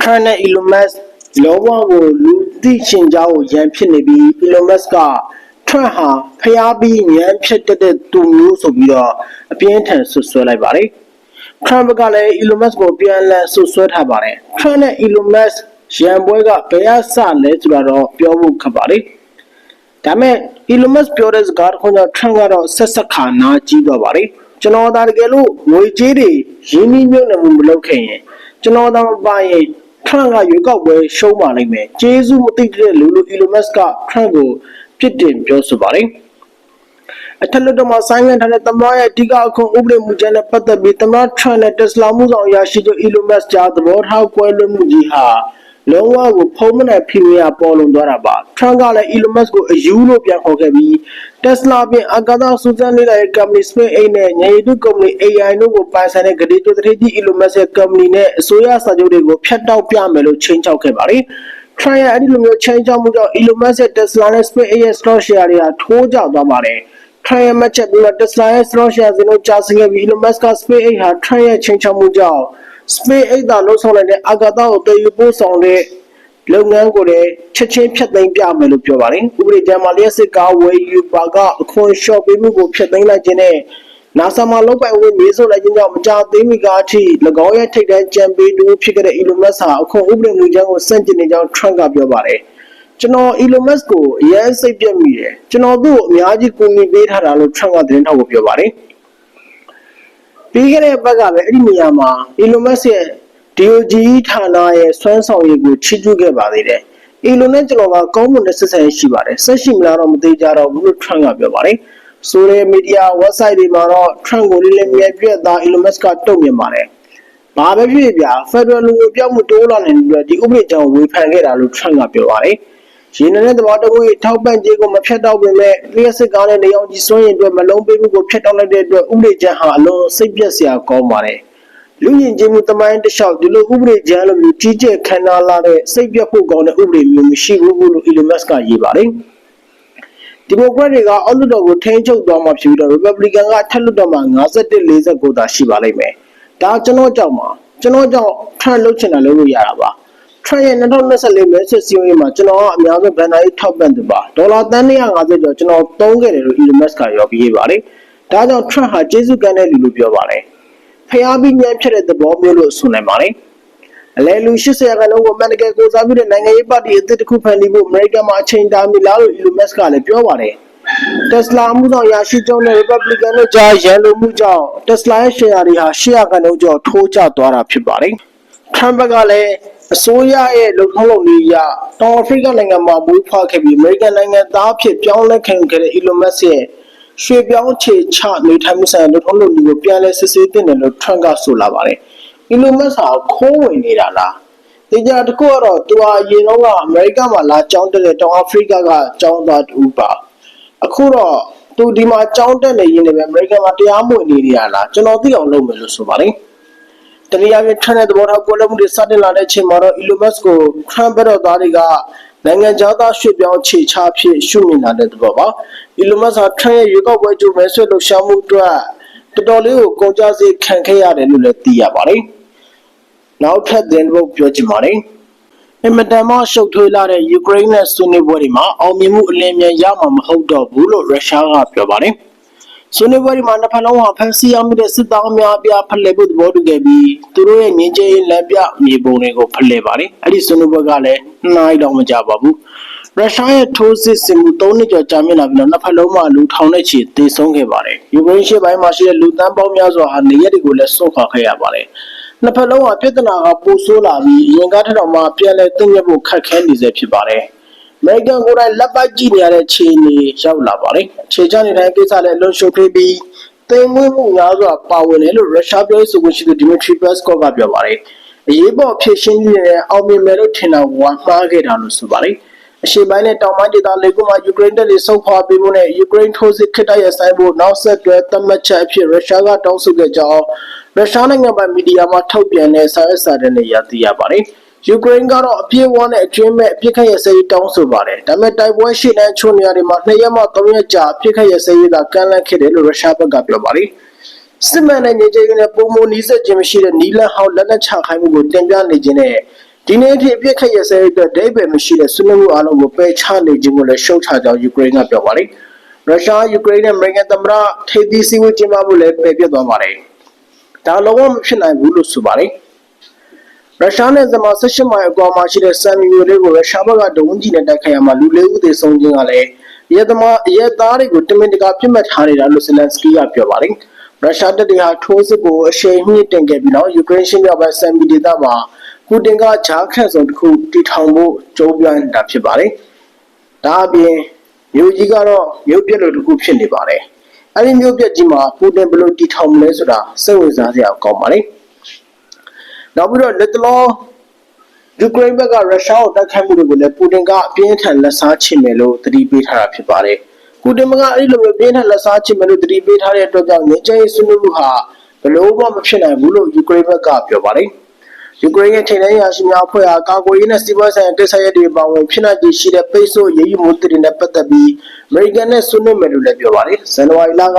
ထရန့်နဲ့ Elon Musk လောဘကိုလူသိရှင်ကြောင်းကိုရန်ဖြစ်နေပြီး Elon Musk ကထရန့်ဟာဖျားပြီးညံဖြစ်တတ်တဲ့သူမျိုးဆိုပြီးတော့အပြင်းထန်ဆွဆွဲလိုက်ပါတယ်ထရန့်ကလည်း Elon Musk ကိုပြန်လည်ဆွဆွဲထားပါတယ်ထရန့်နဲ့ Elon Musk ရန်ပွဲကဘယ်အစလဲဆိုတာတော့ပြောဖို့ခက်ပါတယ်ဒါမဲ့ Elon Musk ပြောတဲ့စကားတစ်ခုကြောင့် Trump ကတော့ဆက်ဆက်ခါနာကြီးသွားပါတယ်ကျွန်တော်ဒါတကယ်လို့ငွေကြေးတွေရင်းနှီးမြှုပ်နှံမှုမလုပ်ခင်ရင် ကျွန်တော်တော့မပါရင် Trump ကရွေးကောက်ပွဲရှုံးပါလိမ့်မယ်ကျေးဇူးမသိတဲ့လူလူ Elon Musk က Trump ကိုပြစ်တင်ပြောဆိုပါတယ်အထက်လွှတ်တော်မှာဆိုင်းငံ့ထားတဲ့သမ္မတရဲ့အဓိကအခွင့်ဥပဒေမူကြမ်းနဲ့ပတ်သက်ပြီးသမ္မတ Trump နဲ့ Tesla မှုဆောင်အရာရှိချုပ် Elon Musk ကြားသဘောထားကွဲလွဲမှုကြီးဟာ လုံးဝကိုဖုံးမနဲ့ဖိမရပေါ်လွန်သွားတာပါ Trump ကလည်း Elon Musk ကိုအယူလို့ပြန်ခေါ်ခဲ့ပြီး Tesla ပြင်အာကာသစူးစမ်းနေတဲ့ company SpaceX နဲ့ညရီတု company AI တို့ကိုပိုင်ဆိုင်တဲ့ဂတိတုတတိကြီး Elon Musk ရဲ့ company နဲ့အစိုးရစာချုပ်တွေကိုဖျက်တောက်ပြမယ်လို့ချိန်ချောက်ခဲ့ပါတယ် Trump ရဲ့အဲ့ဒီလိုမျိုးချိန်ချောက်မှုကြောင့် Elon Musk ရဲ့ Tesla နဲ့ SpaceX ရဲ့ stock share တွေကထိုးကျသွားပါတယ် Trump ရဲ့မှတ်ချက်ပြီးတော့ Tesla ရဲ့ stock share ဇင်းတို့ကျဆင်းခဲ့ပြီး Elon Musk က SpaceX ဟာ Trump ရဲ့ချိန်ချောက်မှုကြောင့် SpaceX သာလှုပ်ဆောင်လိုက်တဲ့အာကာသကိုတည်ယူပို့ဆောင်တဲ့လုပ်ငန်းကိုလည်းချက်ချင်းဖျက်သိမ်းပြမယ်လို့ပြောပါတယ်။ဥပဒေကြမ်းမှာလျှက်စစ်ကားဝယ်ယူပါကအခွန်လျှော့ပေးမှုကိုဖျက်သိမ်းလိုက်ခြင်းနဲ့ NASA မှာလောက်ပိုင်ဝင်မြေဆိုလိုက်ခြင်းကြောင့်မကြာသေးမီကအထိ၎င်းရဲ့ထိပ်တန်းကြံပေးသူဖြစ်ခဲ့တဲ့ Elon Musk ဟာအခွန်ဥပဒေမူကြမ်းကိုစန့်ကျင်နေကြောင်း Trump ကပြောပါတယ်။ကျွန်တော် Elon Musk ကိုအရင်စိတ်ပြတ်မိတယ်။ကျွန်တော်သူ့ကိုအများကြီးကူညီပေးထားတာလို့ Trump ကသတင်းထောက်ကိုပြောပါတယ်။ ပြီးခဲ့တဲ့ဘက်ကပဲအဲ့ဒီနေရာမှာ Elon Musk ရဲ့ DOG ဌာနရဲ့စွမ်းဆောင်ရည်ကိုချီးကျူးခဲ့ပါသေးတယ်။ Elon နဲ့ကျွန်တော်ကကောင်းမွန်တဲ့ဆက်ဆံရေးရှိပါတယ်။ဆက်ရှိမလားတော့မသိကြတော့ဘူးလို့ Trump ကပြောပါတယ်။ Social media website တွေမှာတော့ Trump ကိုလေးလေးမြဲပြည့်သား Elon Musk ကတုံ့ပြန်ပါတယ်။ဘာပဲဖြစ်ဖြစ်ဗျာ Federal လူမျိုးပြောင်းမှုတိုးလာနေတဲ့ဒီဥပဒေကြောင့်ဝေဖန်ခဲ့တာလို့ Trump ကပြောပါတယ်။ ရင်းနှီးတဲ့သဘောတကွေးထောက်ပံ့ကြေးကိုမဖြတ်တော့ပေမဲ့လျှက်စစ်ကားနဲ့နေအောင်ကြီးစွန့်ရင်အတွက်မလုံးပေးမှုကိုဖျက်တောက်လိုက်တဲ့အတွက်ဥပဒေကြမ်းဟာအလွန်စိတ်ပြက်စရာကောင်းပါတယ်။လူရင်ချင်းမှုတမိုင်းတစ်လျှောက်ဒီလိုဥပဒေကြမ်းလိုမျိုးကြီးကျယ်ခမ်းနားလာတဲ့စိတ်ပြက်ဖို့ကောင်းတဲ့ဥပဒေမျိုးမရှိဘူးလို့ Elon Musk ကရေးပါတယ်။ဒီမိုကရက်တွေကအောက်လွှတ်တော်ကိုထိန်းချုပ်သွားမှာဖြစ်ပြီးတော့ Republican ကထက်လွှတ်တော်မှာ51 49သာရှိပါလိမ့်မယ်။ဒါကျွန်တော်ကြောင့်ပါကျွန်တော်ကြောင့် Trump လုပ်ချင်တာလုပ်လို့ရတာပါ။ Trump ရဲ့2024မဲဆွယ်စည်းရုံးရေးမှာကျွန်တော်ကအများဆုံးဗန်နာရေးထောက်ပံ့သူပါဒေါ်လာတန်း250ကျော်ကျွန်တော်သုံးခဲ့တယ်လို့ Elon Musk ကရောပြီးပါတယ်။ဒါကြောင့် Trump ဟာကျေးဇူးကမ်းတဲ့လူလို့ပြောပါတယ်။ဖျားပြီးညံဖြစ်တဲ့သဘောမျိုးလို့ဆိုနိုင်ပါတယ်။အလဲလူ80ရာခိုင်နှုန်းကိုမန်တကယ်ကိုစားပြုတဲ့နိုင်ငံရေးပါတီအသစ်တစ်ခုဖန်တီးဖို့အမေရိကန်မှာအချိန်တာမီလားလို့ Elon Musk ကလည်းပြောပါတယ်။ Tesla အမှုဆောင်ရရှိကြောင်းနဲ့ Republican တို့ကြားရန်လိုမှုကြောင့် Tesla ရဲ့ share တွေဟာ800ရာခိုင်နှုန်းကျော်ထိုးကျသွားတာဖြစ်ပါတယ်။ Trump ကလည်း အစိုးရရဲ့လုံထုံးလုံနည်းအရတောင်အာဖရိကနိုင်ငံမှာမွေးဖွားခဲ့ပြီးအမေရိကန်နိုင်ငံသားအဖြစ်ပြောင်းလဲခံယူခဲ့တဲ့ Elon Musk ရဲ့ရွှေပြောင်းခြေချနေထိုင်မှုဆိုင်ရာလုံထုံးလုံနည်းကိုပြန်လည်စစ်ဆေးတင်တယ်လို့ Trump ကဆိုလာပါတယ်။ Elon Musk ဟာခိုးဝင်နေတာလားဒီကြတစ်ခုကတော့သူဟာအရင်တော့ကအမေရိကမှာလာကြောင်းတက်တဲ့တောင်အာဖရိကကကြောင်းသားတူပါအခုတော့သူဒီမှာကြောင်းတက်နေရင်လည်းအမေရိကန်မှာတရားမဝင်နေရလားကျွန်တော်သိအောင်လုပ်မယ်လို့ဆိုပါတယ် တနည်းအားဖြင့် Trump ရဲ့သဘောထားကိုယ်လုံးမှုတွေစတင်လာတဲ့အချိန်မှာတော့ Elon Musk ကို Trump ဘက်တော်သားတွေကနိုင်ငံခြားသားရွှေ့ပြောင်းခြေချဖြစ်ရှုမြင်လာတဲ့သဘောပါ Elon Musk ဟာ Trump ရဲ့ရွေးကောက်ပွဲကြိုးမဲဆွဲလှုပ်ရှားမှုအတွက်တော်တော်လေးကိုကုန်ကြစေခံခဲ့ရတယ်လို့လည်းသိရပါတယ်နောက်ထပ်သတင်းတစ်ပုဒ်ပြောချင်ပါတယ်အင်မတန်မှရှုပ်ထွေးလာတဲ့ယူကရိန်းနဲ့ဆွေးနွေးပွဲတွေမှာအောင်မြင်မှုအလင်းမြန်ရမှာမဟုတ်တော့ဘူးလို့ရုရှားကပြောပါတယ် ဆွေးနွေးပွဲဒီမှာနှစ်ဖက်လုံးဟာဖန်စီအောင်တဲ့စစ်သားအများအပြားဖလှယ်ဖို့သဘောတူခဲ့ပြီးသူတို့ရဲ့ငင်းချင်လမ်းပြမြေပုံတွေကိုဖလှယ်ပါတယ်အဲ့ဒီဆွေးနွေးပွဲကလည်းနှိုင်းတော့မကြပါဘူးရုရှားရဲ့ထိုးစစ်ဆင်မှု၃နှစ်ကျော်ကြာမြင့်လာပြီးတော့နှစ်ဖက်လုံးမှာလူထောင်နဲ့ချီသေဆုံးခဲ့ပါတယ်ယူကရိန်းရှေ့ပိုင်းမှာရှိတဲ့လူသန်းပေါင်းများစွာဟာနေရက်တွေကိုလည်းစွန့်ခွာခဲ့ရပါတယ်နှစ်ဖက်လုံးဟာပြဿနာကပိုဆိုးလာပြီးအရင်ကထက်တော့မှပြန်လည်သိညက်ဖို့ခက်ခဲနေစေဖြစ်ပါတယ်အ မေရိကန်ကိုယ်တိုင်လက်ပတ်ကြည့်နေရတဲ့ခြေအနေရောက်လာပါတယ်။ခြေချနေတဲ့ကိစ္စလည်းအလွန်ရှုပ်ထွေးပြီးသိမ်မွေးမှုများစွာပါဝင်တယ်လို့ရုရှားပြောရေးဆိုခွင့်ရှိသူဒီမီထရီပက်စကော့ကပြောပါတယ်။အရေးပေါ်ဖြစ်ရှင်းနေတဲ့အောင်မြင်မယ်လို့ထင်တာဝါမှားခဲ့တာလို့ဆိုပါတယ်။အရှေ့ပိုင်းနဲ့တောင်ပိုင်းဒေသလေးခုမှာယူကရိန်းတပ်တွေဆုတ်ခွာပေးဖို့နဲ့ယူကရိန်းထိုးစစ်ခစ်တိုက်ရဆိုင်ဖို့နောက်ဆက်တွဲသတ်မှတ်ချက်အဖြစ်ရုရှားကတောင်းဆိုခဲ့ကြောင်းရုရှားနိုင်ငံပိုင်မီဒီယာမှာထုတ်ပြန်တဲ့စာရွက်စာတမ်းတွေရသိရပါတယ်။ ယူကရိန်းကတော့အပြည့်အဝနဲ့အကျွင်းမဲ့အပြစ်ခတ်ရစရေးတောင်းဆိုပါတယ်။ဒါပေမဲ့တိုက်ပွဲရှိတဲ့ချို့နေရာတွေမှာနှစ်ရက်မှသုံးရက်ကြာအပြစ်ခတ်ရစရေးသာကန့်လန့်ခဲ့တယ်လို့ရုရှားဘက်ကပြောပါတယ်။စစ်မှန်တဲ့ညချေရေးနဲ့ပုံမနီးစက်ခြင်းမရှိတဲ့နီလန်ဟောင်းလက်နက်ချခိုင်းမှုကိုတင်ပြနေခြင်းနဲ့ဒီနေ့အထိအပြစ်ခတ်ရစဲအတွက်ဒိဗယ်မရှိတဲ့ဆွေးနွေးမှုအလုံးကိုပယ်ချနေခြင်းကိုလည်းရှုတ်ချကြောင်းယူကရိန်းကပြောပါတယ်ရုရှားယူကရိန်းနဲ့အမေရိကန်သမ္မတထိပ်သီးစည်းဝေးကျင်းပမှုလည်းပယ်ပြတ်သွားပါတယ်ဒါလုံးဝမဖြစ်နိုင်ဘူးလို့ဆိုပါတယ် ရုရှားနဲ့ဇမာ18မိုင်အကွာမှာရှိတဲ့ဆမ်မီမျိုးလေးကိုရုရှားဘက်ကဒုံးကြီးနဲ့တိုက်ခိုက်ရမှာလူလေးဦးသေဆုံးခြင်းကလည်းရဲသမားရဲသားတွေကိုတမင်တကာပြစ်မှတ်ထားနေတာလို့ဇလန်စကီကပြောပါတယ်ရုရှားတပ်တွေဟာထိုးစစ်ကိုအရှိန်မြင့်တင်ခဲ့ပြီးနောက်ယူကရိန်းရှင်းပြပိုင်းဆမ်မီဒေသမှာပူတင်ကဂျားခန့်ဆောင်တစ်ခုတီထောင်ဖို့ကြိုးပမ်းတာဖြစ်ပါတယ်ဒါအပြင်မြို့ကြီးကတော့မြို့ပြက်လိုတစ်ခုဖြစ်နေပါတယ်အဲဒီမြို့ပြက်ကြီးမှာပူတင်ဘယ်လိုတီထောင်မလဲဆိုတာစိတ်ဝင်စားစရာကောင်းပါတယ် နောက်ပြီးတော့လက်တလောယူကရိန်းဘက်ကရုရှားကိုတိုက်ခိုက်မှုတွေကိုလည်းပူတင်ကအပြင်းထန်လက်စားချင်တယ်လို့သတိပေးထားတာဖြစ်ပါတယ်ပူတင်ကအဲ့လိုမျိုးပြင်းထန်လက်စားချင်တယ်လို့သတိပေးထားတဲ့အတွက်ကြောင့်ငြိမ်းချမ်းရေးဆွေးနွေးမှုဟာဘယ်လို့မှမဖြစ်နိုင်ဘူးလို့ယူကရိန်းဘက်ကပြောပါတယ်ယူကရိန်းရဲ့ထိပ်တန်းရာရှိများအဖွဲ့ဟာကာကွယ်ရေးနဲ့စီးပွားဆိုင်ရာကိစ္စရပ်တွေပါဝင်ဖြစ်နိုင်ခြေရှိတဲ့ပိတ်ဆို့ရေးယူမှုတွေနဲ့ပတ်သက်ပြီးအမေရိကန်နဲ့ဆွေးနွေးမယ်လို့လည်းပြောပါတယ်ဇန်နဝါရီလက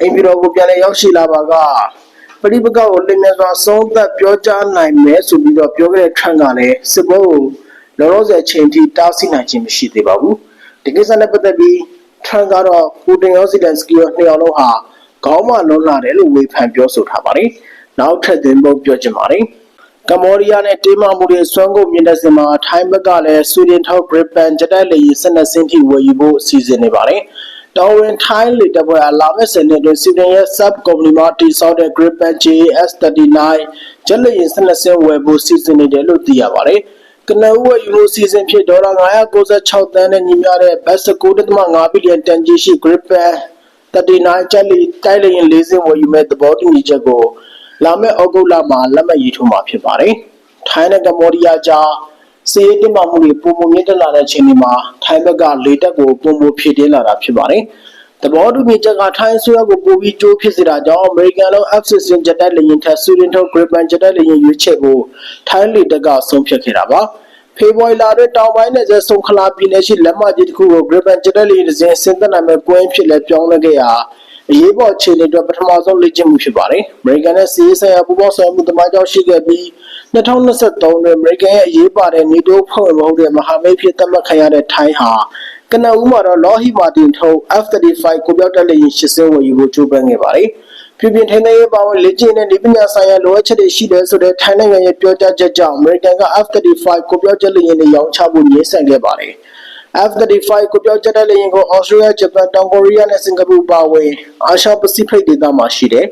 အိမ်ပြည်တော်ကိုပြန်လည်ရောက်ရှိလာပါက ပရိပကကိုလင်းမြန်စွာဆုံးသက်ပြောကြားနိုင်မယ်ဆိုပြီးတော့ပြောခဲ့တဲ့ Trump ကလည်းစစ်ပွဲကိုလောလောဆယ်ချိန်ထိတားဆီးနိုင်ခြင်းမရှိသေးပါဘူးဒီကိစ္စနဲ့ပတ်သက်ပြီး Trump ကတော့ပူတင်ရောဇီလန်စကီရောနှစ်ယောက်လုံးဟာခေါင်းမလုံးလာတယ်လို့ဝေဖန်ပြောဆိုထားပါတယ်နောက်ထပ်သင်ဖို့ပြောချင်ပါတယ်ကမ္ဘောဒီးယားနဲ့တေးမမှုတွေဆွမ်းကုန်မြင့်တဲ့စင်မှာထိုင်းဘက်ကလည်းဆွီဒင်ထောက်ဂရစ်ပန်ဂျတိုက်လေယာဉ်12စင်းထိဝယ်ယူဖို့စီစဉ်နေပါတယ်။ တော်ဝင်ထိုင်းလေတပ်ဖွဲ့အလာမဲ့စနေတွင်ဆွီဒင်ရဲ့ sub ကုမ္ပဏီမှတည်ဆောက်တဲ့ Gripen JAS39 ဂျက်လေယာဉ်12စင်းဝယ်ဖို့စီစဉ်နေတယ်လို့သိရပါတယ်။ကနဦးဝယ်ယူမှုစီစဉ်ဖြစ်ဒေါ်လာ996တန်းနဲ့ညီမျှတဲ့ဘတ်စ9.5ဘီလီယံတန်ကြီးရှိ Gripen 39ဂျက်လေတိုက်လေယာဉ်၄စင်းဝယ်ယူမဲ့သဘောတူညီချက်ကိုလာမယ့်ဩဂုတ်လမှာလက်မှတ်ရေးထိုးမှာဖြစ်ပါတယ်။ထိုင်းနဲ့ကမ္ဘောဒီးယားကြား စီးရေးတင်မာမှုတွေပုံပုံမြင့်တက်လာတဲ့အချိန်ဒီမှာထိုင်းဘက်ကလေတပ်ကိုပုံပုံဖြည့်တင်းလာတာဖြစ်ပါတယ်။သဘောတူညီချက်ကထိုင်းအစိုးရကိုပိုပြီးကြိုးဖြစ်စေတာကြောင့်အမေရိကန်လုံး F-16 ဂျက်တိုက်လေယာဉ်ထက်ဆွီဒင်ထုတ် Gripen ဂျက်တိုက်လေယာဉ်ရွေးချယ်ကိုထိုင်းလေတပ်ကဆုံးဖြတ်ခဲ့တာပါ။ဖေဖော်ဝါရီလတွင်တောင်ပိုင်းနယ်စပ်ဆုံခလာပြည်နယ်ရှိလက်မကြီးတစ်ခုကို Gripen ဂျက်တိုက်လေယာဉ်တစ်စင်းဆင်းသက်နိုင်မဲ့ကွင်းဖြစ်လဲပြောင်းလဲခဲ့ရာအရေးပေါ်အခြေအနေအတွက်ပထမဆုံးလေ့ကျင့်မှုဖြစ်ပါတယ်။အမေရိကန်နဲ့စီးရေးဆိုင်ရာပူးပေါင်းဆောင်ရွက်မှုတမန်ကြောင့်ရှိခဲ့ပြီး 2023တွင်အမေရိကန်ရဲ့အရေးပါတဲ့နေတိုးဖွဲ့ဝင်မဟုတ်တဲ့မဟာမိတ်ဖြစ်သတ်မှတ်ခံရတဲ့ထိုင်းဟာကနဦးမှာတော့ Lockheed Martin ထုတ် F-35 ကိုပြောက်တက်လေယာဉ်ရှစ်စင်းဝယ်ယူဖို့ကြိုးပမ်းခဲ့ပါတယ်။ပြည်ပြင်ထိန်းသိမ်းရေးပါဝင်လေ့ကျင့်တဲ့နေပညာဆိုင်ရာလိုအပ်ချက်တွေရှိတယ်ဆိုတဲ့ထိုင်းနိုင်ငံရဲ့ပြောကြားချက်ကြောင့်အမေရိကန်က F-35 ကိုပြောက်ချက်လေယာဉ်တွေရောင်းချဖို့ညှိဆန်ခဲ့ပါတယ်။ F-35 ကိုပြောက်ကျတဲ့လေယာဉ်ကိုဩစတြေးလျ၊ဂျပန်၊တောင်ကိုရီးယားနဲ့စင်ကာပူပါဝင်အာရှပစိဖိတ်ဒေသမှာရှိတဲ့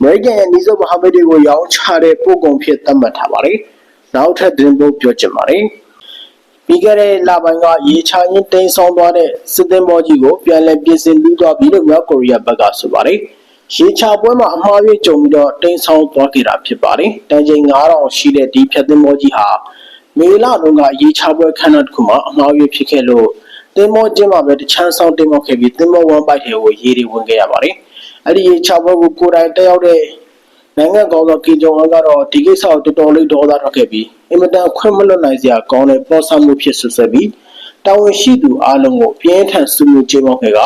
American ရဲ့နှီးစပ်မဟာမိတ်တွေကိုရောင်းချတဲ့ပို့ကုန်ဖြစ်သတ်မှတ်ထားပါတယ်။နောက်ထပ်တင်ဖို့ပြောချင်ပါတယ်။ပြီးခဲ့တဲ့လပိုင်းကရေချရင်တိန်ဆောင်သွားတဲ့စစ်သင်္ဘောကြီးကိုပြန်လည်ပြင်ဆင်ပြီးသွားပြီလို့မြောက်ကိုရီးယားဘက်ကဆိုပါတယ်။ရေချပွဲမှာအမှားယွင်းကြုံပြီးတော့တိန်ဆောင်သွားခဲ့တာဖြစ်ပါတယ်။တန်ချိန်9000ရှိတဲ့ဒီဖြတ်သင်္ဘောကြီးဟာမေလတုန်းကရေချပွဲခန်းတော်တစ်ခုမှာအမှားယွင်းဖြစ်ခဲ့လို့တင်မောကျင်းမှာပဲတချမ်းဆောင်တင်မောခဲ့ပြီးတင်မောဝမ်ပိုက်ထဲကိုရေတွေဝင်ခဲ့ရပါတယ်။ အဲ့ဒီရေချပွဲကိုကိုယ်တိုင်တက်ရောက်တဲ့နိုင်ငံကောင်းသောကင်ဂျုံအန်ကတော့ဒီကိစ္စကိုတော်တော်လေးဒေါသထွက်ခဲ့ပြီးအင်မတန်ခွင့်မလွတ်နိုင်စရာကောင်းတဲ့ပေါ်ဆမှုဖြစ်ဆွဆွဲပြီးတာဝန်ရှိသူအားလုံးကိုပြင်းထန်စုမှုကျင်းပခဲ့က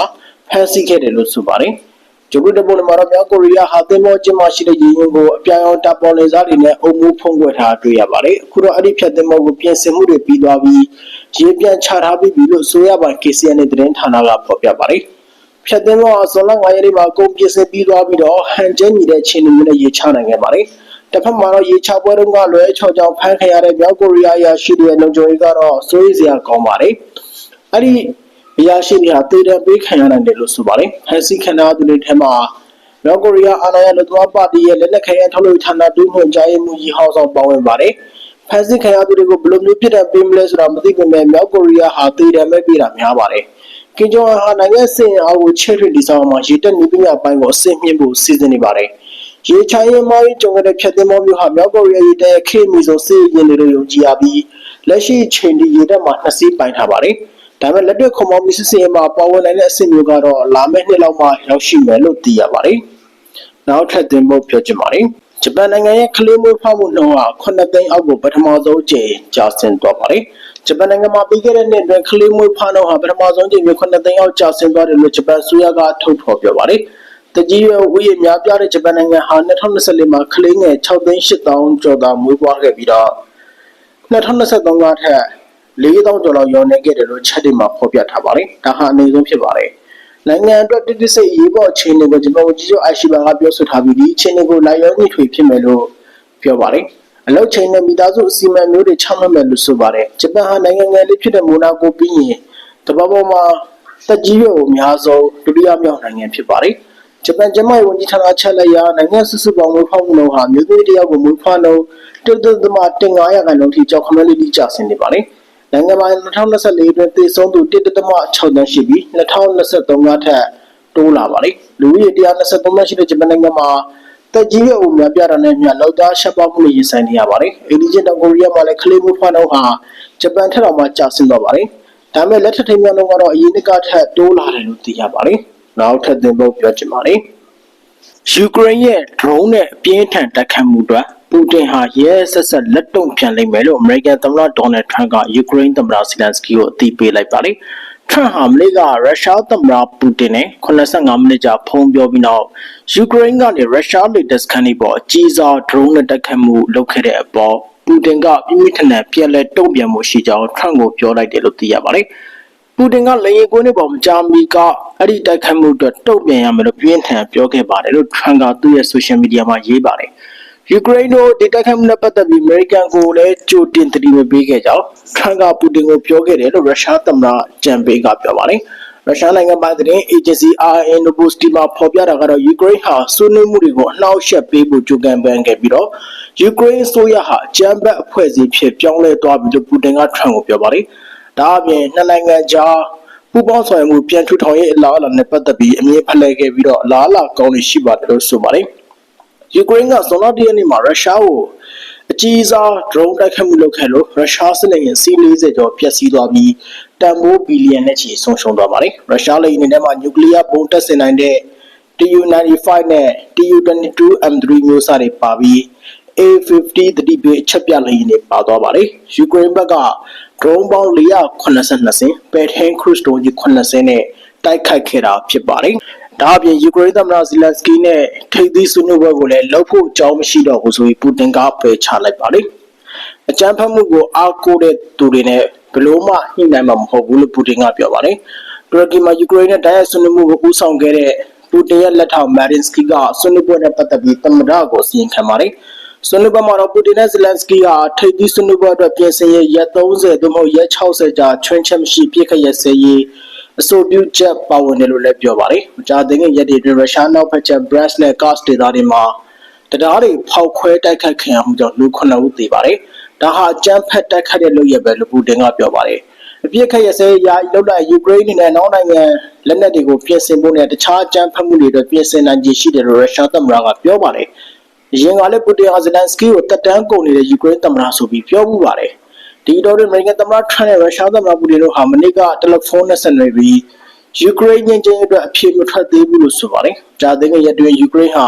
ဖမ်းဆီးခဲ့တယ်လို့ဆိုပါတယ်။ဂျိုဂရီတပုံမှာတော့မြောက်ကိုရီးယားဟာတင်မောကျင်းမရှိတဲ့ရင်းရင်ကိုအပြိုင်အောင်တပ်ပေါ်လေစားတွေနဲ့အုံမှုဖုံးကွယ်ထားတွေ့ရပါတယ်။အခုတော့အဲ့ဒီဖြတ်တင်မောကိုပြင်ဆင်မှုတွေပြီးသွားပြီးရေပြန်ချထားပြီးပြီလို့ဆိုရပါ KCN နဲ့သတင်းဌာနကဖော်ပြပါတယ်။ ဖြတ်တင်မောအစောလ9ရက်နေ့မှာကုန်ပြင်ဆင်ပြီးသွားပြီးတော့ဟန်ကျင်းနေတဲ့ခြေနေမျိုးနဲ့ရေချနိုင်ခဲ့ပါတယ်။တစ်ဖက်မှာတော့ရေချပွဲတုန်းကလွဲချော်ကြောင်ဖမ်းခံရတဲ့မြောက်ကိုရီးယားအရာရှိတွေလုံခြုံရေးကတော့စိုးရိမ်စရာကောင်းပါတယ်။အဲ့ဒီအရာရှိတွေဟာတေတံပေးခံရနိုင်တယ်လို့ဆိုပါတယ်။ဟန်စီခနာသူတွေထဲမှာမြောက်ကိုရီးယားအာဏာရလူသွားပါတီရဲ့လက်နက်ခဲယမ်းထုတ်လုပ်ဌာနဒုညွှန်ကြားရေးမှူးကြီးဟောင်းဆောင်ပါဝင်ပါတယ်။ဖန်စီခံရသူတွေကိုဘယ်လိုမျိုးပြစ်ဒဏ်ပေးမလဲဆိုတာမသိပေမဲ့မြောက်ကိုရီးယားဟာတေတံမဲ့ပေးတာများပါတယ်။ ကင်ဂျွန်ဟာနိုင်ငံစင်အားကိုချဲ့ထွေဒီဆောင်မှာရေတက်နေပညာပိုင်းကိုအဆင့်မြင့်ဖို့စီစဉ်နေပါတယ်။ရေချိုင်းရင်မောင်းကြုံတဲ့ဖြတ်သင်းမောမျိုးဟာမြောက်ကိုရီးယားရေတက်ရဲ့ခေမီဆိုစေရင်တွေလို့ယုံကြည်ရပြီးလက်ရှိချိန်ဒီရေတက်မှာနှစ်စီးပိုင်းထားပါတယ်။ဒါပေမဲ့လက်တွေ့ခွန်မောင်မီစစ်စင်မှာပါဝင်နိုင်တဲ့အဆင့်မျိုးကတော့လာမယ့်နှစ်လောက်မှရောက်ရှိမယ်လို့သိရပါတယ်။နောက်ထပ်တင်ဖို့ပြောချင်ပါတယ်။ဂျပန်နိုင်ငံရဲ့ကလေးမွေးဖွားမှုနှုန်းဟာ9သိန်းအောက်ကိုပထမဆုံးကြိမ်ကျဆင်းသွားပါတယ်။ ဂျပန်နိုင်ငံမှာပြီးခဲ့တဲ့နှစ်အတွင်းကလေးမွေးဖွားနှုန်းဟာပထမဆုံးကြိမ်မျိုး9သိန်းအောက်ကျဆင်းသွားတယ်လို့ဂျပန်ဆိုရကထုတ်ဖော်ပြောပါတယ်။တကြီးရွယ်ဝေးများပြားတဲ့ဂျပန်နိုင်ငံဟာ2024မှာကလေးငယ်6သိန်း8000ကျော်သာမွေးဖွားခဲ့ပြီးတော့ဩ2023ကထက်4000ကျော်လောက်ရောင်းနေခဲ့တယ်လို့ချက်တွေမှာဖော်ပြထားပါတယ်။ဒါဟာအနည်းဆုံးဖြစ်ပါတယ်။နိုင်ငံအတွက်တိတိစိတ်ရေးပေါ်အခြေအနေကိုဂျပန်ဝန်ကြီးချုပ်အာရှိဘာကပြောဆိုထားပြီးဒီအခြေအနေကိုလိုက်ရောညှိထွေဖြစ်မယ်လို့ပြောပါတယ်။ အလုပ်ချိန်နဲ့မိသားစုအစီအမံမျိုးတွေချမှတ်မယ်လို့ဆိုပါတယ်။ဂျပန်ဟာနိုင်ငံငယ်လေးဖြစ်တဲ့မိုနာကိုပြီးရင်တပတ်ပေါ်မှာတက်ကြီးရွယ်ကိုအများဆုံးဒုတိယမြောက်နိုင်ငံဖြစ်ပါတယ်။ဂျပန်ကျန်းမာရေးဝန်ကြီးဌာနချက်လက်ရနိုင်ငံစုစုပေါင်းမွေးဖွားမှုနှုန်းဟာမြို့သွေးတယောက်ကိုမွေးဖွားနှုန်းတုတ်တုတ်သမ15ရာခိုင်နှုန်းထိကြောက်ခမလေးတိကျဆင်းနေပါတယ်။နိုင်ငံမှာ2024အတွင်းသေဆုံးသူ1.6တန်းရှိပြီး2023ကထက်တိုးလာပါတယ်။လူဦးရေ123မှရှိတဲ့ဂျပန်နိုင်ငံမှာ တက်ကြီးရွယ်ကိုများပြားတာနဲ့မျှလောက်သားရှက်ပေါက်မှုတွေရင်ဆိုင်နေရပါတယ်။အင်ဒီဂျင်တောင်ကိုရီးယားမှာလည်းကလေးမွေးဖွားနှုန်းဟာဂျပန်ထက်တောင်မှကျဆင်းသွားပါတယ်။ဒါပေမဲ့လက်ထက်ထိန်များလုံးကတော့အရင်နှစ်ကထက်တိုးလာတယ်လို့သိရပါတယ်။နောက်ထပ်သင်ဖို့ပြောချင်ပါတယ်။ယူကရိန်းရဲ့ drone နဲ့အပြင်းထန်တိုက်ခတ်မှုအတွက်ပူတင်ဟာရဲဆက်ဆက်လက်တုံ့ပြန်လိမ့်မယ်လို့အမေရိကန်သမ္မတဒေါ်နယ်ထရန့်ကယူကရိန်းသမ္မတဇီလန်စကီကိုအသိပေးလိုက်ပါတယ်။ ထရန့်ဟာမနေ့ကရုရှားသမ္မတပူတင်နဲ့85မိနစ်ကြာဖုန်းပြောပြီးနောက်ယူကရိန်းကနေရုရှားလေတပ်စခန်းတွေပေါ်အကြီးစား drone နဲ့တိုက်ခတ်မှုလုပ်ခဲ့တဲ့အပေါ်ပူတင်ကပြင်းပြင်းထန်ထန်ပြန်လည်တုံ့ပြန်မှုရှိကြောင်းထရန့်ကိုပြောလိုက်တယ်လို့သိရပါတယ်။ပူတင်ကလေရင်ကွင်းတွေပေါ်မကြာမီကအဲ့ဒီတိုက်ခိုက်မှုအတွက်တုံ့ပြန်ရမယ်လို့ပြင်းထန်ပြောခဲ့ပါတယ်လို့ထရန့်ကသူ့ရဲ့ဆိုရှယ်မီဒီယာမှာရေးပါတယ်။ ယူကရိန်းတို့ဒီတိုက်ခိုက်မှုနဲ့ပတ်သက်ပြီးအမေရိကန်ကိုလည်းကြိုတင်သတိမပေးခဲ့ကြောင်းထရန့်ကပူတင်ကိုပြောခဲ့တယ်လို့ရုရှားသမ္မတဂျန်ဘေးကပြောပါတယ်။ရုရှားနိုင်ငံပိုင်သတင်းအေဂျင်စီ RIA Novosti မှာဖော်ပြတာကတော့ယူကရိန်းဟာဆွေးနွေးမှုတွေကိုအနှောက်အယှက်ပေးဖို့ကြိုးပမ်းပန်းခဲ့ပြီးတော့ယူကရိန်းအစိုးရဟာအကြမ်းဖက်အဖွဲ့အစည်းဖြစ်ပြောင်းလဲသွားပြီလို့ပူတင်ကထရန့်ကိုပြောပါတယ်။ဒါအပြင်နှစ်နိုင်ငံကြားပူးပေါင်းဆောင်ရွက်မှုပြန်ထူထောင်ရေးအလားအလာနဲ့ပတ်သက်ပြီးအမြင်ဖလှယ်ခဲ့ပြီးတော့အလားအလာကောင်းတွေရှိပါတယ်လို့ဆိုပါတယ်။ ယူကရိန်းကဇွန်လ၁ရက်နေ့မှာရုရှားကိုအကြီးစား drone တိုက်ခိုက်မှုလုပ်ခဲ့လို့ရုရှားစစ်လေယာဉ် C40 ကျော်ပျက်စီးသွားပြီးတန်ဖိုးဘီလီယံနဲ့ချီဆုံးရှုံးသွားပါတယ်။ရုရှားလေယာဉ်တွေထဲမှာနျူကလ িয়ার ဘုံတပ်ဆင်နိုင်တဲ့ Tu-95 နဲ့ Tu-22 M3 မျိုးစားတွေပါပြီး A50 တတိပေးအချက်ပြလေယာဉ်တွေပါသွားပါတယ်။ယူကရိန်းဘက်က drone ပေါင်း482စင်း၊ပဲထင်းခရုစ်ဒုံးကြီး80နဲ့တိုက်ခိုက်ခဲ့တာဖြစ်ပါတယ်။ ဒါအပြင်ယူကရိန်းသမ္မတဇီလန်စကီနဲ့ထိပ်သီးဆွေးနွေးပွဲကိုလည်းလုပ်ဖို့အကြောင်းမရှိတော့ဘူးဆိုပြီးပူတင်ကပယ်ချလိုက်ပါတယ်။အကြမ်းဖက်မှုကိုအားကိုးတဲ့သူတွေနဲ့ဘယ်လို့မှညှိနှိုင်းမှာမဟုတ်ဘူးလို့ပူတင်ကပြောပါတယ်။တူရကီမှာယူကရိန်းနဲ့တိုက်ရိုက်ဆွေးနွေးမှုကိုဦးဆောင်ခဲ့တဲ့ပူတင်ရဲ့လက်ထောက်မာရင်စကီကဆွေးနွေးပွဲနဲ့ပတ်သက်ပြီးသမ္မတကိုအစီရင်ခံပါတယ်။ဆွေးနွေးပွဲမှာတော့ပူတင်နဲ့ဇီလန်စကီဟာထိပ်သီးဆွေးနွေးပွဲအတွက်ပြင်ဆင်ရေးရက်30သို့မဟုတ်ရက်60ကြာချွင်းချက်မရှိပြည့်ခက်ရက်စဲရေး အဆိုပြုချက်ပါဝင်တယ်လို့လည်းပြောပါတယ်။မကြာသေးခင်ရက်တွေအတွင်းရုရှားနောက်ဖက်ချက် Brest နဲ့ Kursk ဒေသတွေမှာတရားတွေဖောက်ခွဲတိုက်ခတ်ခံရမှုကြောင့်လူ9ဦးသေပါတယ်။ဒါဟာအကြမ်းဖက်တိုက်ခတ်တဲ့လုပ်ရပဲလို့ပူတင်ကပြောပါတယ်။အပြစ်ခတ်ရစဲရာလောက်လိုက်ယူကရိန်းနဲ့နောက်နိုင်ငံလက်နက်တွေကိုပြင်ဆင်ဖို့နဲ့တခြားအကြမ်းဖက်မှုတွေအတွက်ပြင်ဆင်နိုင်ခြေရှိတယ်လို့ရုရှားသမ္မတကပြောပါတယ်။အရင်ကလည်းပူတင်ဟာဇလန်စကီကိုတက်တန်းကုန်နေတဲ့ယူကရိန်းသမ္မတဆိုပြီးပြောမှုပါတယ်။ ဒီတော့အမေရိကန်သမ္မတထရန့်နဲ့ရုရှားသမ္မတပူတင်တို့ဟာမနေ့ကတယ်လီဖုန်းနဲ့ဆက်နွယ်ပြီးယူကရိန်းချင်းချင်းအတွက်အပြေမထွက်သေးဘူးလို့ဆိုပါတယ်။ကြာသေးတဲ့ရက်တွင်ယူကရိန်းဟာ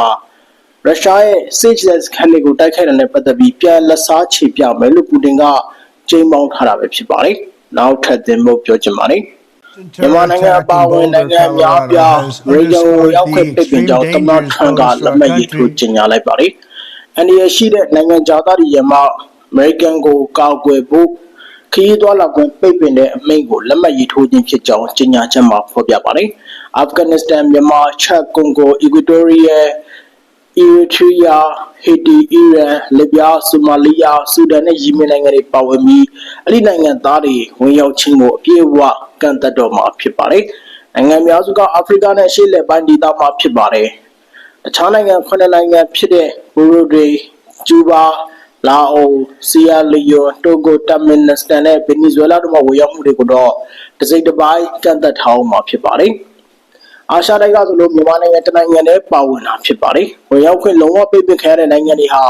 ရုရှားရဲ့စစ်စစ်စခန်းတွေကိုတိုက်ခိုက်တာနဲ့ပတ်သက်ပြီးပြန်လက်စားချေပြမယ်လို့ပူတင်ကကြိမ်ပေါင်းထားတာပဲဖြစ်ပါတယ်။နောက်ထပ်သင်ဖို့ပြောချင်ပါတယ်။မြန်မာနိုင်ငံအပါအဝင်နိုင်ငံအများပြားရေဒီယိုရောက်ခွင့်ပိတ်ပင်ကြောင်းသမ္မတထရန့်ကလက်မှတ်ရေးထိုးကြေညာလိုက်ပါတယ်။အန်ဒီရရှိတဲ့နိုင်ငံသားတွေရမ အမေရိကန်ကိုကောက်ွယ်ဖို့ခရီးသွားလာခွင့်ပိတ်ပင်တဲ့အမိန့်ကိုလက်မှတ်ရေးထိုးခြင်းဖြစ်ကြောင်းကြေညာချက်မှာဖော်ပြပါတယ်။အာဖဂန်နစ္စတန်မြန်မာချက်ကွန်ဂိုအီကွေတိုရီးယားအီရီထရီးယားဟေတီအီရန်လစ်ဗျားဆိုမာလီယာဆူဒန်နဲ့ယီမင်နိုင်ငံတွေပါဝင်ပြီးအဲ့ဒီနိုင်ငံသားတွေဝင်ရောက်ခြင်းကိုအပြည့်အဝကန့်သက်တော့မှာဖြစ်ပါတယ်။နိုင်ငံများစုကအာဖရိကနဲ့အရှေ့လက်ပိုင်းဒေသမှာဖြစ်ပါတယ်။တခြားနိုင်ငံခုနှစ်နိုင်ငံဖြစ်တဲ့ဘူရိုဒီကျူဘာ လာအိုဆီယာလီယွန်တိုဂိုတမင်နစ္စတန်နဲ့ဗင်နီဇွဲလားတို့မှာဝင်ရောက်မှုတွေကိုတော့တစိမ့်တစ်ပိုင်းကန့်သက်ထားအောင်မှာဖြစ်ပါတယ်။အာရှတိုက်ကဆိုလို့မြန်မာနိုင်ငံတနိုင်ငံနဲ့ပါဝင်တာဖြစ်ပါတယ်။ဝင်ရောက်ခွင့်လုံးဝပိတ်ပင်ခံရတဲ့နိုင်ငံတွေဟာ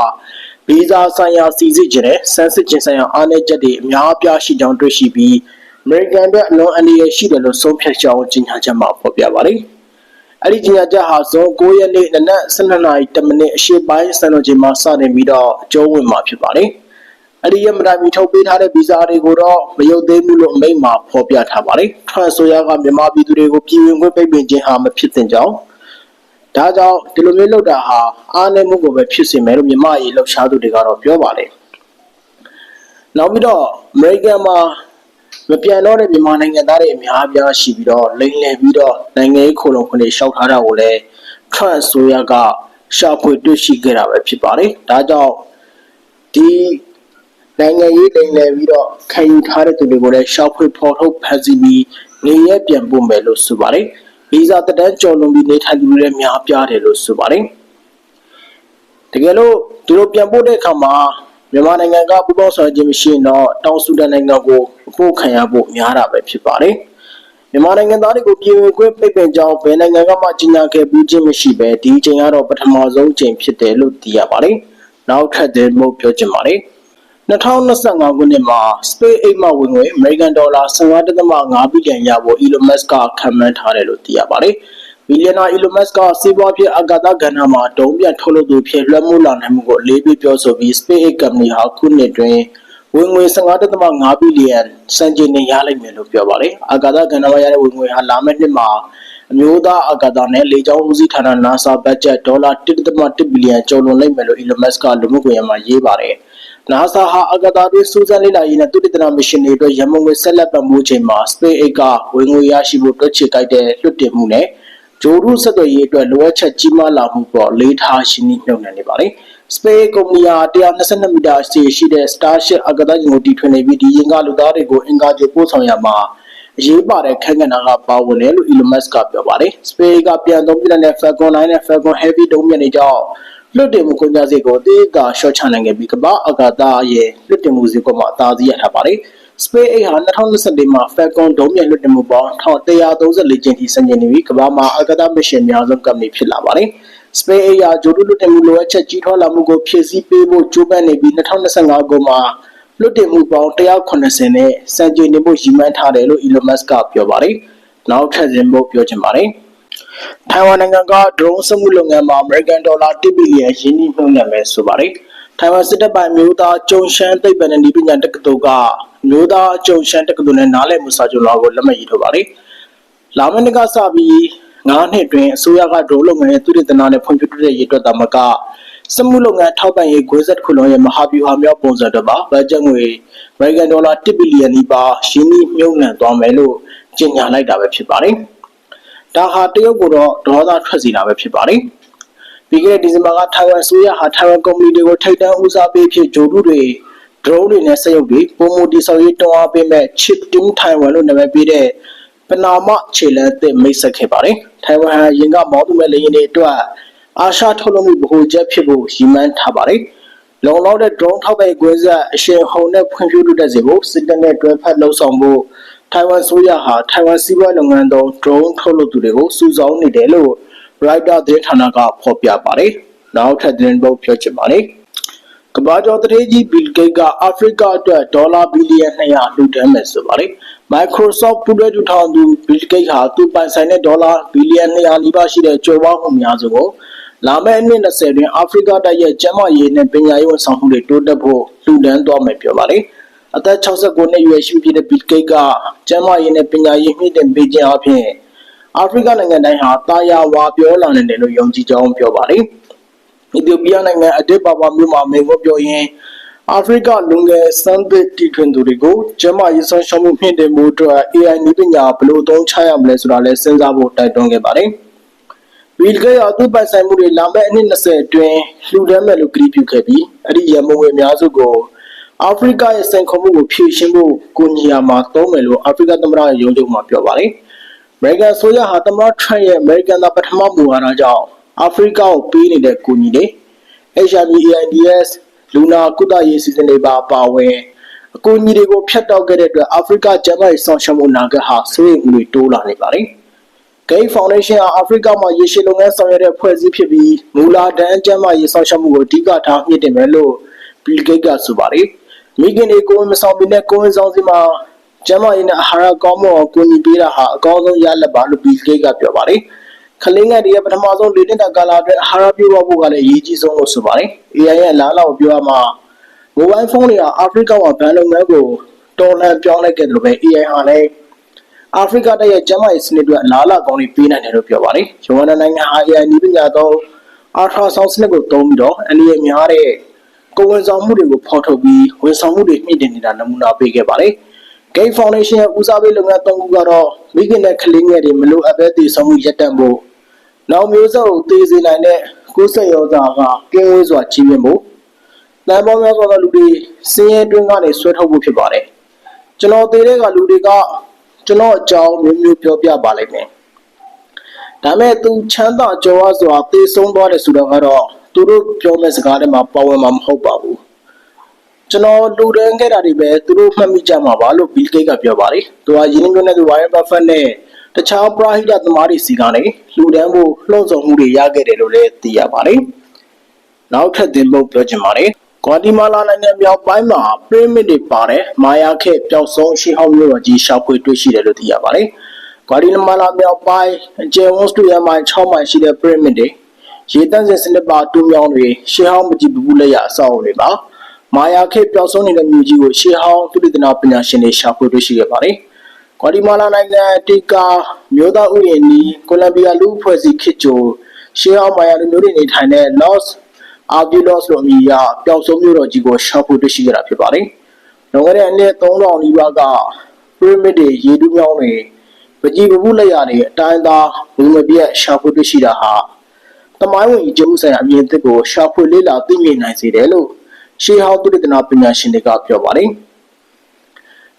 ဗီဇာဆိုင်ရာစီစစ်ခြင်းနဲ့စမ်းစစ်ခြင်းဆိုင်ရာအားနည်းချက်တွေအများအပြားရှိကြောင်းတွေ့ရှိပြီးအမေရိကန်အတွက်အလွန်အန္တရာယ်ရှိတယ်လို့ဆုံးဖြတ်ကြောင်းကြေညာချက်မှာဖော်ပြပါတယ်။ အဲ့ဒီကြေညာချက်ဟာဇွန်9ရက်နေ့နနက်12နာရီ10မိနစ်အရှေ့ပိုင်းစံတော်ချိန်မှာစတင်ပြီးတော့အကျုံးဝင်မှာဖြစ်ပါတယ်။အဲ့ဒီရမတိုင်မီထုတ်ပေးထားတဲ့ဗီဇာတွေကိုတော့မရုပ်သိမ်းဘူးလို့အမိန့်မှာဖော်ပြထားပါတယ်။ Trump ဆိုရကမြန်မာပြည်သူတွေကိုပြည်ဝင်ခွင့်ပိတ်ပင်ခြင်းဟာမဖြစ်သင့်ကြောင်းဒါကြောင့်ဒီလိုမျိုးလုပ်တာဟာအားနည်းမှုကိုပဲဖြစ်စေမယ်လို့မြန်မာရေးလှုပ်ရှားသူတွေကတော့ပြောပါတယ်။နောက်ပြီးတော့အမေရိကန် မှာမပြန်တော့တဲ့မြန်မာနိုင်ငံသားတွေအများအပြားရှိပြီးတော့လိမ့်လည်ပြီးတော့နိုင်ငံရေးခိုလုံခွင့်တွေရှောက်ထားတာကိုလည်း Trump အစိုးရကရှာဖွေတွေ့ရှိခဲ့တာပဲဖြစ်ပါတယ်ဒါကြောင့်ဒီနိုင်ငံရေးလိမ့်လည်ပြီးတော့ခံယူထားတဲ့သူတွေကိုလည်းရှာဖွေဖော်ထုတ်ဖန်ဆီးပြီးနေရပြန်ပို့မယ်လို့ဆိုပါတယ်ဗီဇာတက်တန်းကျော်လွန်ပြီးနေထိုင်သူတွေလည်းများပြားတယ်လို့ဆိုပါတယ်တကယ်လို့ဒီလိုပြန်ပို့တဲ့အခါမှာ မြန်မာနိုင်ငံကပူးပေါင်းဆောင်ရွက်ခြင်းမရှိရင်တော့တောင်ဆူဒန်နိုင်ငံကိုအပို့ခံရဖို့များတာပဲဖြစ်ပါတယ်မြန်မာနိုင်ငံသားတွေကိုပြည်ဝင်ခွင့်ပိတ်ပင်ကြောင်းဘယ်နိုင်ငံကမှကြီးညာခဲ့ပြီးခြင်းမရှိပဲဒီအချိန်ကတော့ပထမဆုံးအချိန်ဖြစ်တယ်လို့သိရပါတယ်နောက်ထပ်တဲ့မို့ပြောချင်ပါတယ်2025ခုနှစ်မှာ SpaceX မှဝင်ငွေ American Dollar 15.5ဘီလီယံရဖို့ Elon Musk ကခန့်မှန်းထားတယ်လို့သိရပါတယ်။ ဘီလီယံနာ Elon Musk ကစီးပွားဖြစ်အာကာသကဏ္ဍမှာတုံ့ပြန်ထုတ်လုပ်သူဖြစ်လွှမ်းမိုးလာနိုင်မှုကိုအလေးပေးပြောဆိုပြီး SpaceX ကုမ္ပဏီဟာခုနှစ်တွင်ဝင်ငွေ15.5ဘီလီယံစံချိန်နဲ့ရလိမ့်မယ်လို့ပြောပါတယ်။အာကာသကဏ္ဍမှာရတဲ့ဝင်ငွေဟာလာမယ့်နှစ်မှာအမျိုးသားအာကာသနဲ့လေကြောင်းဦးစီးဌာန NASA ဘတ်ဂျက်ဒေါ်လာ1.1ဘီလီယံကျော်လွန်လိမ့်မယ်လို့ Elon Musk ကလူမှုကွန်ရက်မှာရေးပါတယ်။ NASA ဟာအကတာတွင်းစူးစမ်းလေ့လာရေးနဲ့သုတေသနမစ်ရှင်တွေအတွက်ရမုံငွေဆက်လက်ပံ့ပိုးချိန်မှာ SpaceX ကဝင်ငွေရရှိဖို့တွက်ချစ်ကြိုက်တဲ့လွှတ်တင်မှုနဲ့ ဂျိုရုဆက်သွယ်ရေးအတွက်လိုအပ်ချက်ကြီးမားလာမှုပေါ်လေးထားရှင်းနှိမ့်နှုတ်နေပါတယ်။ SpaceX ကုမ္ပဏီဟာ122မီတာအစီရှိတဲ့ Starship အကတာယာဉ်ကိုတီထွင်နေပြီးဒီယာဉ်ကလူသားတွေကိုအင်္ဂါဂြိုလ်ပို့ဆောင်ရမှာအရေးပါတဲ့ခက်ခဏကပါဝင်တယ်လို့ Elon Musk ကပြောပါတယ်။ SpaceX ကပြန်သုံးပြတဲ့ Falcon 9နဲ့ Falcon Heavy ဒုံးပျံတွေကြောင့်လွတ်တင်မှုကုန်ကျစရိတ်ကိုအသေးအသာရှော့ချနိုင်ခဲ့ပြီးကမ္ဘာအာကာသရဲ့လွတ်တင်မှုစရိတ်ကမှအသာစီးရထားပါတယ်။ SpaceX ဟာ2024မှာ Falcon ဒုံးပျံလွတ်တင်မှုပေါင်း1134ကြိမ်ထိဆင်ကျင်နေပြီးကမ္ဘာမှာအာကာသမစ်ရှင်အများဆုံးကုမ္ပဏီဖြစ်လာပါတယ်။ SpaceX ဟာဂျိုတုလွတ်တင်မှုလိုအပ်ချက်ကြီးထွားလာမှုကိုဖြည့်ဆည်းပေးဖို့ကြိုးပမ်းနေပြီး2025ခုမှာလွတ်တင်မှုပေါင်း180နဲ့စံချိန်တင်ဖို့ရည်မှန်းထားတယ်လို့ Elon Musk ကပြောပါတယ်။နောက်ထပ်ရင်ဖို့ပြောချင်ပါတယ်။ထိုင်ဝမ်နိုင်ငံက drone စက်မှုလုပ်ငန်းမှာ American Dollar 1ဘီလီယံရင်းနှီးမြှုပ်နှံမယ်ဆိုပါတယ်။ထိုင်ဝမ်စစ်တပ်ပိုင်မျိုးသားကျုံရှမ်းသိပ္ပံနဲ့ဒီပညာတက္ကသိုလ်က မျိုးသားကျုံရှမ်းတက္ကသိုလ်နဲ့နားလည်မှုစာချုပ်လာကိုလက်မှတ်ရေးထိုးပါတယ်။လာမယ့်နှစ်ကစပြီး9နှစ်တွင်အစိုးရက drone လုပ်ငန်းရဲ့သုတေသနနဲ့ဖွံ့ဖြိုးတိုးတက်ရေးအတွက်သာမကစက်မှုလုပ်ငန်းထောက်ပံ့ရေးကွင်းဆက်ခုလုံးရဲ့မဟာဗျူဟာမြောက်ပုံစံတစ်ပါဘတ်ဂျက်ငွေ American Dollar 1ဘီလီယံနီးပါးရင်းနှီးမြှုပ်နှံသွားမယ်လို့ကြေညာလိုက်တာပဲဖြစ်ပါတယ်။ဒါဟာတရုတ်ကိုတော့ဒေါသထွက်စေတာပဲဖြစ်ပါတယ်။ပြီးခဲ့တဲ့ဒီဇင်ဘာကထိုင်ဝမ်ဆိုရဟာထိုင်ဝမ်ကုမ္ပဏီတွေကိုထိပ်တန်းဦးစားပေးဖြစ်ဂျိုဒူတွေ drone တွေနဲ့စက်ရုပ်တွေပုံမူတိဆောက်ရေးတွန်းအားပေးမဲ့ chip team ထိုင်ဝမ်လို့နာမည်ပေးတဲ့ပနာမခြေလမ်းသစ်မိတ်ဆက်ခဲ့ပါတယ်။ထိုင်ဝမ်ဟာရင်ကမောင်းသူမဲ့လေယာဉ်တွေအတွက်အာရှထုတ်လုပ်မှုဗဟိုချက်ဖြစ်ဖို့ရည်မှန်းထားပါတယ်။လုံလောက်တဲ့ drone ထောက်ပံ့ကွင်းဆက်အရှင်ဟုန်နဲ့ဖွံ့ဖြိုးတိုးတက်စေဖို့စစ်တပ်နဲ့တွဲဖက်လှုပ်ဆောင်ဖို့ထိုင်ဝမ်ဆိုရဟာထိုင်ဝမ်စီးပွားလုပ်ငန်းသုံး drone ထုတ်လုပ်သူတွေကိုစုဆောင်းနေတယ်လို့ Reuters သတင်းဌာနကဖော်ပြပါတယ်။နောက်ထပ်သတင်းပုတ်ပြောချင်ပါတယ်။ကမ္ဘာကျော်တရေကြီး Bill Gates ကအာဖရိကအတွက်ဒေါ်လာဘီလီယံ200လှူဒန်းမယ်ဆိုပါတယ်။ Microsoft ပူးတွဲထူထောင်သူ Bill Gates ဟာသူပိုင်ဆိုင်တဲ့ဒေါ်လာဘီလီယံ200နီးပါးရှိတဲ့ကြွယ်ဝမှုများစုကိုလာမယ့်အနှစ်20တွင်အာဖရိကတိုက်ရဲ့ကျန်းမာရေးနဲ့ပညာရေးဝန်ဆောင်မှုတွေတိုးတက်ဖို့လှူဒန်းသွားမယ်ပြောပါတယ်။အသက်69နှစ်အရွယ်ရှိပြီဖြစ်တဲ့ Bill Gates ကကျန်းမာရေးနဲ့ပညာရေးမြင့်တင်ပေးခြင်းအပြင်အာဖရိကနိုင်ငံတိုင်းဟာတာယာဝါပြောလာနိုင်တယ်လို့ယုံကြည်ကြောင်းပြောပါတယ်။ အီသီယိုးပီးယားနိုင်ငံအဒစ်ဘာဘာမြို့မှာမိန့်ခွန်းပြောရင်းအာဖရိကလူငယ်စမ်းသစ်တီထွင်သူတွေကိုကျန်းမာရေးဆောင်ရှောက်မှုမြင့်တင်မှုအတွက် AI နည်းပညာဘယ်လိုအသုံးချရမလဲဆိုတာလည်းစဉ်းစားဖို့တိုက်တွန်းခဲ့ပါတယ်။ Bill Gates အတူပိုင်ဆိုင်မှုတွေလာမယ့်အနှစ်20အတွင်းလှူဒန်းမယ်လို့ကတိပြုခဲ့ပြီးအဲ့ဒီရမုံငွေအများစုကိုအာဖရိကရဲ့စိန်ခေါ်မှုကိုဖြေရှင်းဖို့ကိုညီယာမှာသုံးမယ်လို့အာဖရိကသမ္မတရုံးချုပ်မှပြောပါတယ်။ American ဆိုရဟာသမ္မတ Trump ရဲ့ American သားပထမမူဝါဒကြောင့် အာဖရိကကိုပေးနေတဲ့ကိုညီတွေ HIV AIDS လူနာကုသရေးစီစဉ်တွေပါပါဝင်အကူအညီတွေကိုဖျက်တောက်ခဲ့တဲ့အတွက်အာဖရိကကျန်းမာရေးဆောင်ရှောက်မှုနာဂတ်ဟာစိုးရိမ်မှုတွေတိုးလာနေပါတယ်။ Gay Foundation ဟာအာဖရိကမှာရေရှည်လုပ်ငန်းဆောင်ရွက်တဲ့ဖွဲ့စည်းဖြစ်ပြီးမူလာတန်းကျန်းမာရေးဆောင်ရှောက်မှုကိုအဓိကထားမြင့်တင်မယ်လို့ Bill Gates ကဆိုပါတယ်။မိခင်တွေကိုယ်ဝန်မဆောင်မီနဲ့ကိုယ်ဝန်ဆောင်စီမှာကျန်းမာရေးနဲ့အာဟာရကောင်းမွန်အောင်ကူညီပေးတာဟာအကောင်းဆုံးရလဒ်ပါလို့ Bill Gates ကပြောပါတယ်။ ကလေးငယ်တွေရဲ့ပထမဆုံး၄နှစ်တာကာလအတွင်းအာဟာရပြည့်ဝဖို့ကလည်းအရေးကြီးဆုံးလို့ဆိုပါတယ်။ AI ရဲ့လားလောက်ပြောရမှာမိုဘိုင်းဖုန်းတွေဟာအာဖရိကမှာဘဏ်လုပ်ငန်းကိုတော်လှန်ပြောင်းလဲခဲ့တယ်လို့ပဲ AI ဟာလည်းအာဖရိကတိုက်ရဲ့ကျန်းမာရေးစနစ်တွေအလားအလာကောင်းတွေပေးနိုင်တယ်လို့ပြောပါတယ်။ရဝန္ဒနိုင်ငံဟာ AI နည်းပညာသုံးအာထရာဆောင်းစနစ်ကိုသုံးပြီးတော့အနည်းအများတဲ့ကိုယ်ဝန်ဆောင်မှုတွေကိုဖော်ထုတ်ပြီးဝန်ဆောင်မှုတွေမြင့်တင်နေတာနမူနာပေးခဲ့ပါတယ်။ Gay Foundation ရဲ့ဦးစားပေးလုပ်ငန်း၃ခုကတော့မိခင်နဲ့ကလေးငယ်တွေမလိုအပ်ဘဲတည်ဆောင်မှုရပ်တန့်ဖို့ နောက်မျိုးဆက်ကိုတည်စေနိုင်တဲ့ကိုယ်ဆက်ရောစာကကင်းဝေးစွာကြီးမြင့်ဖို့တန်ပေါင်းများစွာသောလူတွေစင်းရဲတွင်းကနေဆွဲထုတ်ဖို့ဖြစ်ပါတယ်။ကျွန်တော်သေးတဲ့ကလူတွေကကျွန်တော်အကြောင်းမျိုးမျိုးပြောပြပါလိမ့်မယ်။ဒါမဲ့သူချမ်းသာကြွားစွာတည်ဆုံးသွားတယ်ဆိုတော့ကတော့သူတို့ပြောမဲ့စကားတွေမှာပါဝင်မှာမဟုတ်ပါဘူး။ကျွန်တော်လူတန်းခဲ့တာတွေပဲသူတို့မှတ်မိကြမှာပါလို့ Bill Gates ကပြောပါတယ်။သူကယင်းနှမျိုးနဲ့သူ Warren Buffett နဲ့ တခြားပရာဟိတသမားတွေစီကနေလူတန်းဖို့လှုံ့ဆော်မှုတွေရခဲ့တယ်လို့လည်းသိရပါတယ်။နောက်ထပ်သင်ဖို့ပြောချင်ပါတယ်။ဂွာတီမာလာနိုင်ငံမြောက်ပိုင်းမှာပရမစ်တွေပါတဲ့မာယာခေတ်ပျောက်ဆုံးရှေးဟောင်းမြို့တော်ကြီးရှောက်ဖွေတွေ့ရှိတယ်လို့သိရပါတယ်။ဂွာတီမာလာမြောက်ပိုင်းအကျယ်ဝန်းစတူရမိုင်6မိုင်ရှိတဲ့ပရမစ်တွေရေတန့်စင်စနစ်ပါတူးမြောင်းတွေရှေးဟောင်းမကြည့်ဘူးလက်ရအဆောက်အအုံတွေပါမာယာခေတ်ပျောက်ဆုံးနေတဲ့မြို့ကြီးကိုရှေးဟောင်းသုတေသနပညာရှင်တွေရှာဖွေတွေ့ရှိခဲ့ပါတယ်။ ဂွာတီမာလာနိုင်ငံတီကာမြို့သားဥယျာဉ်နီကိုလံဘီယာလူ့အဖွဲ့အစည်းခေတ်ကြိုရှေးဟောင်းမာယာလူမျိုးတွေနေထိုင်တဲ့ Los Aguilos လို့အမည်ရပျောက်ဆုံးမြို့တော်ကြီးကိုရှာဖွေတွေ့ရှိခဲ့တာဖြစ်ပါတယ်။လွန်ခဲ့တဲ့အနှစ်3000နီးပါးကပရမစ်တွေရေတူးမြောင်းတွေပကြီးပပုလက်ရတွေအတိုင်းသားလူမပြည့်ရှာဖွေတွေ့ရှိတာဟာတမိုင်းဝင်အကျိုးဆိုင်ရာအမြင်သစ်ကိုရှာဖွေလေ့လာသိမြင်နိုင်စေတယ်လို့ရှေးဟောင်းသုတေသနပညာရှင်တွေကပြောပါတယ်။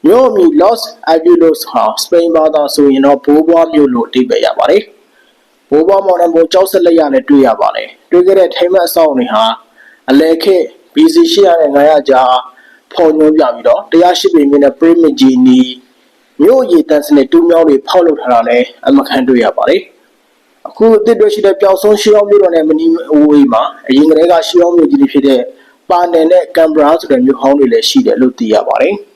မြို့အမည် Los Aguilos ဟာစပိန်ဘာသာဆိုရင်တော့ဘိုးဘွားမြို့လို့အဓိပ္ပာယ်ရပါတယ်။ဘိုးဘွားမောင်နှံပေါ်ကြောက်ဆက်လက်ရနဲ့တွေ့ရပါတယ်။တွေ့ခဲ့တဲ့ထိမ့်မတ်အဆောင်တွေဟာအလဲခေတ် BC 800နဲ့900ကြားဖော်ညွှန်းပြပြီးတော့108ပေမြင့်တဲ့ pyramid ကြီးနီးမြို့ရည်တန်းစနစ်တူးမြောင်းတွေဖောက်လုပ်ထားတာလည်းအမခံတွေ့ရပါတယ်။အခုအသစ်တွေ့ရှိတဲ့ပျောက်ဆုံးရှေးဟောင်းမြို့တော်နဲ့မနီးအဝေးမှာအရင်ကတည်းကရှေးဟောင်းမြို့ကြီးတွေဖြစ်တဲ့ပါနယ်နဲ့ကမ်ဘရာဆိုတဲ့မြို့ဟောင်းတွေလည်းရှိတယ်လို့သိရပါတယ်။